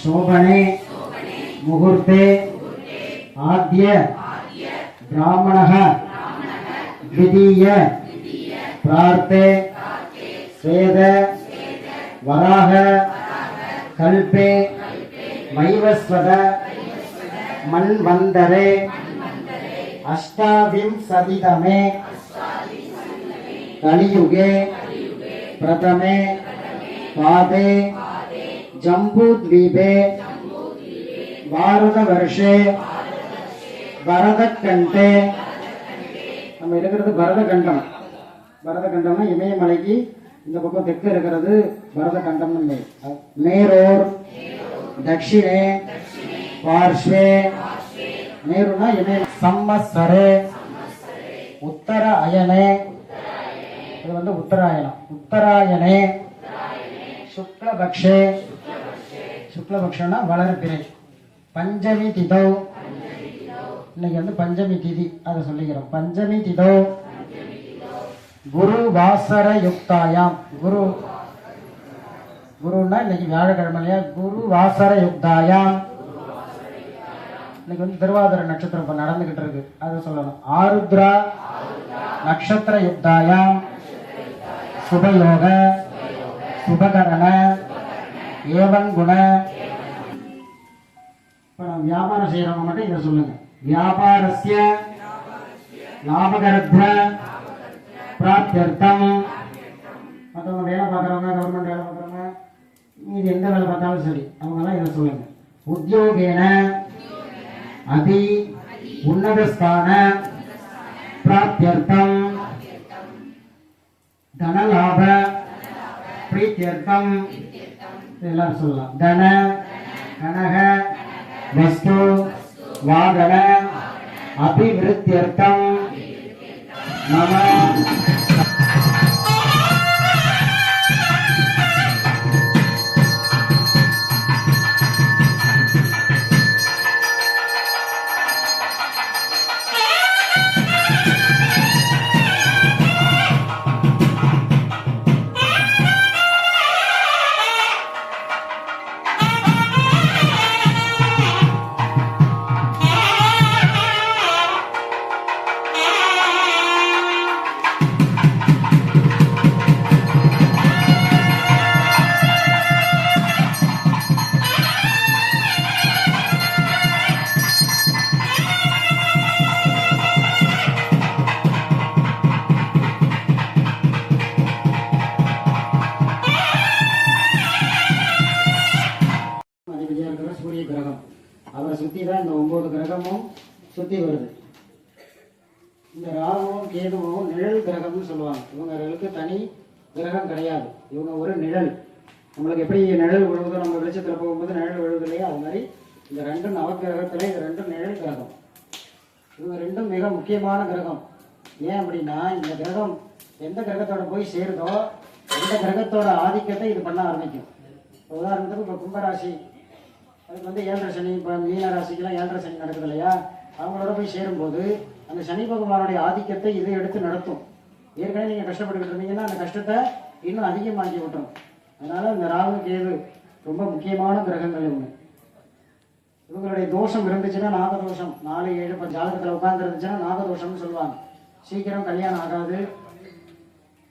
शोभने मुहूर्ते आद्य ब्राह्मणः द्वितीय प्रार्थे स्वेद वराह कल्पे वैवस्वत मन्वन्तरे अष्टाविंशतितमे कलियुगे प्रथमे पादे जम्बूद्वीपे भारतवर्षे பரதக்கண்டே நம்ம இருக்கிறது பரதகண்டம் பரதகண்டம்னா இமயமலைக்கு இந்த பக்கம் தெற்கு இருக்கிறது பரதகண்டம்னு பேர். மேரோர் தட்சிணே பார்ஷ்வே மேருனா இமய சம்மஸ்வரே உத்தர அயனே இது வந்து உத்தராயணம் உத்தராயணே சுக்லபக்ஷே சுக்லபக்ஷனா வளர்பிறை பஞ்சமி திதோ. இன்னைக்கு வந்து பஞ்சமி திதி அதை சொல்லிக்கிறோம். பஞ்சமி திதோ. குரு வாசர யுக்தாயாம் குரு குருன்னா இன்னைக்கு வியாழக்கிழமை இல்லையா குரு வாசர யுக்தாயாம் இன்னைக்கு வந்து திருவாதிர நட்சத்திரம் இப்போ நடந்துகிட்டு இருக்கு. அதை சொல்லணும். ஆருத்ரா நட்சத்திர யுக்தாயாம் சுபயோக. சுபகரண. ஏவன் குண. இப்போ நம்ம வியாபாரம் செய்கிறவங்க மட்டும் இதை சொல்லுங்க. வியாபாரஸ்ய லாபகரத்வ பிராப்தியர்த்தம். மற்றவங்க வேலை பார்க்குறவங்க கவர்மெண்ட் வேலை பார்க்குறவங்க மீதி எந்த வேலை பார்த்தாலும் சரி அவங்கெல்லாம் இதை சொல்லுங்க. உத்தியோகேன அதி உன்னதஸ்தான பிராப்தியர்த்தம். தனலாப பிரீத்தியர்த்தம். எல்லாரும் சொல்லலாம். தன கனக வஸ்து வாகன அபிவிருத்தியர்த்தம் நம. அதை சுற்றி தான் இந்த ஒம்பது கிரகமும் சுற்றி வருது. இந்த ராகுவும் கேதுவும் நிழல் கிரகம்னு சொல்லுவாங்க. இவங்களுக்கு தனி கிரகம் கிடையாது. இவங்க ஒரு நிழல். நம்மளுக்கு எப்படி நிழல் விழுவதோ நம்ம வெளிச்சத்தில் போகும்போது நிழல் விழுவது இல்லையா? அது மாதிரி இந்த ரெண்டு நவக்கிரகத்தில் இது ரெண்டும் நிழல் கிரகம். இவங்க ரெண்டும் மிக முக்கியமான கிரகம். ஏன் அப்படின்னா இந்த கிரகம் எந்த கிரகத்தோட போய் சேருதோ அந்த கிரகத்தோட ஆதிக்கத்தை இது பண்ண ஆரம்பிக்கும். உதாரணத்துக்கு இப்போ கும்பராசி அதுக்கு வந்து ஏழரை சனி இப்போ மீன ராசிக்கெல்லாம் ஏழரை சனி நடக்குது இல்லையா அவங்களோட போய் சேரும்போது அந்த சனி பகவானுடைய ஆதிக்கத்தை இது எடுத்து நடத்தும். ஏற்கனவே நீங்கள் கஷ்டப்பட்டுக்கிட்டு இருந்தீங்கன்னா அந்த கஷ்டத்தை இன்னும் அதிகமாக்கி விட்டுரும். அதனால இந்த ராகு கேது ரொம்ப முக்கியமான கிரகங்கள் இவங்க. இவங்களுடைய தோஷம் இருந்துச்சுன்னா நாகதோஷம். நாலு ஏழு இப்போ ஜாதகத்தில் உட்காந்துருந்துச்சுன்னா நாகதோஷம்னு சொல்லுவாங்க. சீக்கிரம் கல்யாணம் ஆகாது.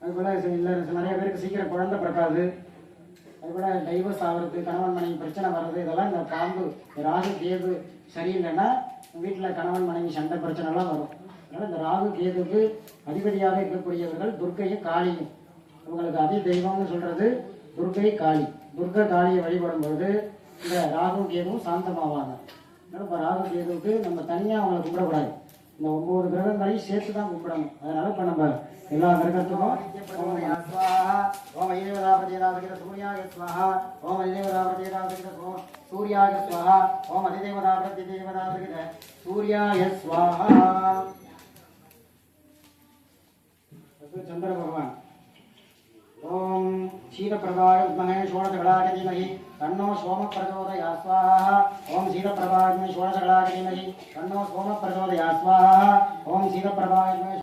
அதுபோல் இல்லை நிறைய பேருக்கு சீக்கிரம் குழந்தை பிறக்காது. கூட டைவர்ஸ் ஆகிறது கணவன் மனைவி பிரச்சனை வர்றது இதெல்லாம் இந்த பாம்பு ராகு கேது சரியில்லைன்னா வீட்டில் கணவன் மனைவி சண்டை பிரச்சனைலாம் வரும். அதனால் இந்த ராகு கேதுக்கு அதிபதியாக இருக்கக்கூடியவர்கள் துர்க்கையும் காளியும் இவங்களுக்கு அதி தெய்வம்னு சொல்றது துர்க்கை காளி. துர்கா காளியை வழிபடும் பொழுது இந்த ராகு கேதுவும் சாந்தமாவாங்க. அதனால இப்போ ராகு கேதுவுக்கு நம்ம தனியாக அவங்களை கும்பிடக்கூடாது. இந்த ஒன்பது கிரகங்களையும் சேர்த்து தான் கூப்பிடணும் அதனால இப்போ நம்ம எல்லா கிரகத்துக்கும் ஓம் ஓம் அதிதேவதாபதிதாசகிர சூர்யாய ஸ்வஹா ஓம் அதிதேவதாபதிதாசகிர சூர்யாய ஸ்வஹா ஓம் அதிதேவதாபதிதேவதாசகிர சூர்யாய ஸ்வஹா. சந்திர பகவான். ஓம் ஷீலப்பிரதாய உத்மகே ஷோடகடாய தீமகி तन्नो सोमः प्रचोदयात् स्वाहा ओम शीतप्रभाय विद्महे षोडशकलाय धीमहि तन्नो सोमः प्रचोदयात् स्वाहा ஓம் शीतप्रभाय विद्महे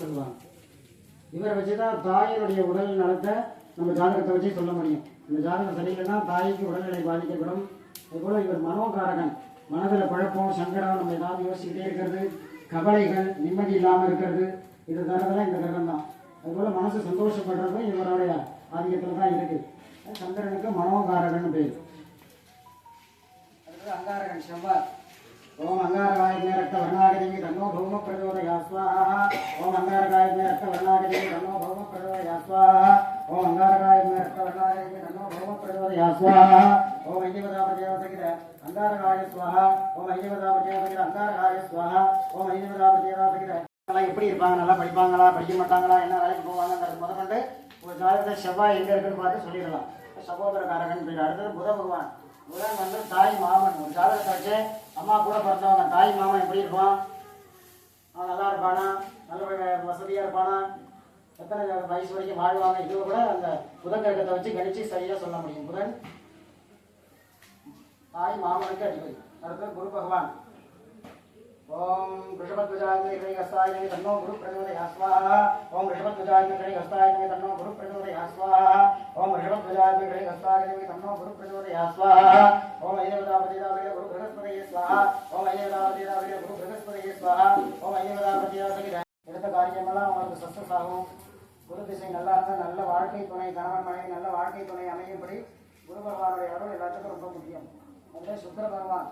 சொல்லுவாங்க இவரை வச்சு தான் தாயினுடைய உடல் நலத்தை நம்ம ஜாதகத்தை வச்சு சொல்ல முடியும் இந்த ஜாதகம் சரியில்லைன்னா தாய்க்கு உடல்நிலை பாதிக்கப்படும் அதுபோல் இவர் மனோகாரகன் மனதில் குழப்பம் சங்கடம் நம்ம ஏதாவது யோசிச்சுக்கிட்டே இருக்கிறது கவலைகள் நிம்மதி இல்லாமல் இருக்கிறது இது தரதெல்லாம் இந்த கிரகம் தான் அதுபோல் மனசு சந்தோஷப்படுறதும் இவருடைய ஆதிக்கத்தில் தான் இருக்குது சந்திரனுக்கு மனோகாரகன் பேர். அடுத்தது அங்காரகன் செவ்வாய். ஓம் அங்காரகாயமே ரத்த வர்ணாகதேவி தன்னோ பௌம பிரச்சோதயா ஸ்வாஹா ஓம் அங்காரகாயமே ரத்த வர்ணாகதேவி தன்னோ பௌம பிரச்சோதயா ஸ்வாஹா ஓம் அங்காரகாயமே ரத்த வர்ணாகதேவி தன்னோ பௌம பிரச்சோதயா ஸ்வாஹா ஓம் ஐந்திவதா பிரஜேவசகிர அங்காரகாய ஸ்வாஹா ஓம் ஐந்திவதா பிரஜேவசகிர அங்காரகாய ஸ்வாஹா ஓம் ஐந்திவதா பிரஜேவசகிர எல்லாம் எப்படி இருப்பாங்க? நல்லா படிப்பாங்களா? படிக்க மாட்டாங்களா? என்ன வேலைக்கு போவாங்கன்றது முதற்கொண்டு ஒரு ஜாதகத்தை செவ்வாய் எங்கே இருக்குன்னு பார்த்து சொல்லிடலாம். சகோதரக்காரகன் பேர் அடுத்தது புத பகவான். புதன் வந்து தாய் மாமன். ஒரு ஜாதகத்தை வச்சு அம்மா கூட பிறந்தவங்க. தாய் மாமன் எப்படி இருப்பான்? அவன் நல்லா இருப்பானா? நல்ல வசதியாக இருப்பானா? எத்தனை வயசு வரைக்கும் வாழ்வாங்க? இது கூட அந்த புதன் கிரகத்தை வச்சு கணிச்சு சரியாக சொல்ல முடியும். புதன் தாய் மாமனுக்கு அடிப்படை அடுத்தது குரு பகவான். ஓம் ரிஷபத்வஜாய கிரகஸ்தாய தன்னோ குரு பிரச்சோதயா ஸ்வாஹா. ஓம் ரிஷபத்வஜாய கிரகஸ்தாய தன்னோ குரு பிரச்சோதயா ஸ்வாஹா. ஓம் ரிஷபத்வஜாய கிரகஸ்தாய தன்னோ குரு பிரச்சோதயா ஸ்வாஹா. ஓம் ஐயவதாபதிதாவிய குரு பிரகஸ்பதியே ஸ்வாஹா. ஓம் ஐயவதாபதிதாவிய குரு பிரகஸ்பதியே ஸ்வாஹா. ஓம் ஐயவதாபதிதாவிய எடுத்த காரியமெல்லாம் உங்களுக்கு சக்சஸ் ஆகும். குரு திசை நல்லா இருந்தால் நல்ல வாழ்க்கை துணை கணவன் மனைவி நல்ல வாழ்க்கை துணை அமையும்படி குரு பகவானுடைய அருள் எல்லாத்துக்கும் ரொம்ப முக்கியம். அதுவே சுக்கிர பகவான்.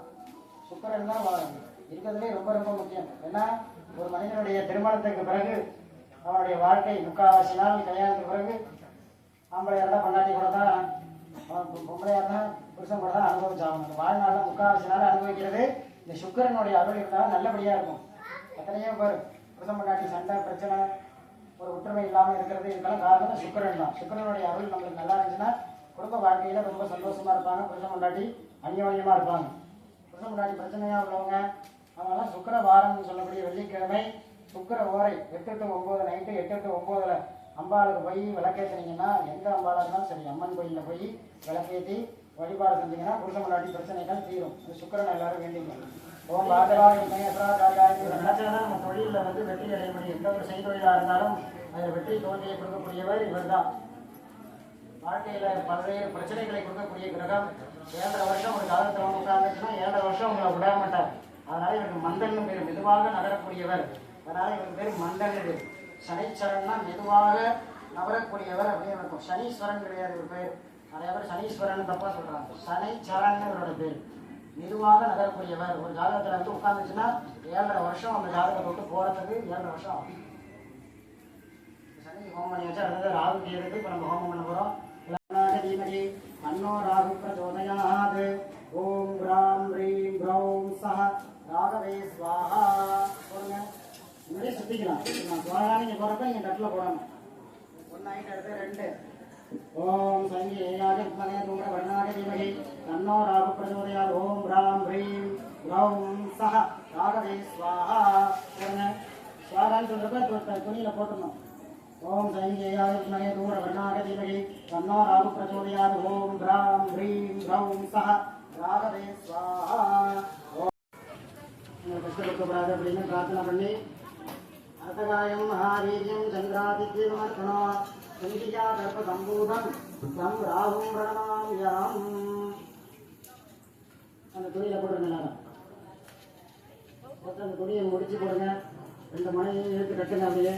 சுக்கரன் தான் வா- இருக்கிறதுலே ரொம்ப ரொம்ப முக்கியம். ஏன்னா ஒரு மனிதனுடைய திருமணத்துக்கு பிறகு அவனுடைய வாழ்க்கை முக்காவாசி நாள் கல்யாணத்துக்கு பிறகு ஆம்பளையாக இருந்தால் பொண்டாட்டி கூட தான் பொம்பளையாக இருந்தால் புருஷன் கூட தான் அனுபவிச்சாகணும். அந்த வாழ்நாளில் முக்காவாசி நாள் அனுபவிக்கிறது இந்த சுக்கரனுடைய அருள் இருந்தால் நல்லபடியாக இருக்கும். எத்தனையோ பேர் புருஷன் பொண்டாட்டி சண்டை பிரச்சனை ஒரு ஒற்றுமை இல்லாமல் இருக்கிறது இதுக்கெல்லாம் காரணம் சுக்கரன் தான். சுக்கரனுடைய அருள் நம்மளுக்கு நல்லா இருந்துச்சுன்னா குடும்ப வாழ்க்கையில் ரொம்ப சந்தோஷமாக இருப்பாங்க. புருஷன் பொண்டாட்டி அந்யோன்யமாக இருப்பாங்க. புருஷன் பொண்டாட்டி பிரச்சனையாக உள்ளவங்க அதனால் சுக்கிர வாரம்னு சொல்லக்கூடிய வெள்ளிக்கிழமை சுக்கிர ஓரை எட்டு டு ஒன்பது நைட்டு எட்டு டு ஒன்பதுல அம்பாளுக்கு போய் விளக்கேற்றினீங்கன்னா எந்த அம்பாளாக இருந்தாலும் சரி அம்மன் கோயிலில் போய் விளக்கேற்றி வழிபாடு செஞ்சீங்கன்னா புருஷன் முன்னாடி பிரச்சனைகள் தீரும். இந்த சுக்கரன் எல்லாரும் வேண்டிங்க ஓம் பாதரா இமயசரா காரியாயி நினைச்சாதான் நம்ம தொழிலில் வந்து வெற்றி அடைய முடியும் எந்த ஒரு செய்தொழிலாக இருந்தாலும் அதில் வெற்றி தோல்வியை கொடுக்கக்கூடியவர் இவர் தான் வாழ்க்கையில் பல்வேறு பிரச்சனைகளை கொடுக்கக்கூடிய கிரகம். ஏழரை வருஷம் ஒரு காலத்தில் உட்காந்துச்சுன்னா ஏழரை வருஷம் உங்களை விட மாட்டார். அதனால இவருக்கு மந்தன் பேர் மெதுவாக நகரக்கூடியவர். அதனால இவருக்கு பேர் மந்தன் இது சனீஸ்வரன்னா மெதுவாக நகரக்கூடியவர் அப்படின்னு இருக்கும் சனீஸ்வரன் கிடையாது இவர் பேர். நிறைய பேர் சனீஸ்வரன் தப்பா சொல்றாங்க. சனைச்சரன் இவரோட பேர். மெதுவாக நகரக்கூடியவர். ஒரு ஜாதகத்துல வந்து உட்காந்துச்சுன்னா ஏழரை வருஷம் அந்த ஜாதகத்தை விட்டு போறதுக்கு ஏழரை வருஷம் ஆகும். சனி ஹோமம் பண்ணி வச்சு அடுத்தது ராகு கேதுக்கு இப்போ நம்ம ஹோமம் பண்ண போகிறோம் தீமகி அன்னோ ராகு பிரச்சோதயாத். ஓம் ராம் ரீம் ப்ரௌம் சஹ. ராகவே ஸ்வாஹா போடுங்க. முன்னாடியே சுத்திக்கலாம். நான் சுவாகா நீங்கள் போகிறப்ப நீங்கள் தட்டில் போடணும். ஒன்று அடுத்து ரெண்டு. ஓம் சங்கேயாக மனே தூர வர்ணாக தீமகி. தன்னோ ராகு பிரச்சோதயாத். ஓம் ராம் ரீம். ப்ரௌம் சஹ. ராகவே ஸ்வாஹா போடுங்க. ஸ்வாகான்னு சொல்கிறப்ப துணியில் போட்டுடணும். ஓம் தூர தன்னோ ராகு பிரச்சோதயாத். ஓம் ஹ்ரீம் சஹ. ராகவே ஸ்வாஹா நீங்கள் கஷ்டப்படக்கூடாது அப்படின்னு பிரார்த்தனை பண்ணி அர்த்தகாயம் மகாவீரியம் சந்திராதித்யமர்ப்பணோ சந்தியா கர்ப்ப சம்பூதம் தம் ராகும் பிரணமாமியம் அந்த துணியில் போட்டுருங்க எல்லாரும். போட்டு அந்த துணியை முடிச்சு போடுங்க. ரெண்டு மனையும் இழுத்து கட்டுங்க அப்படியே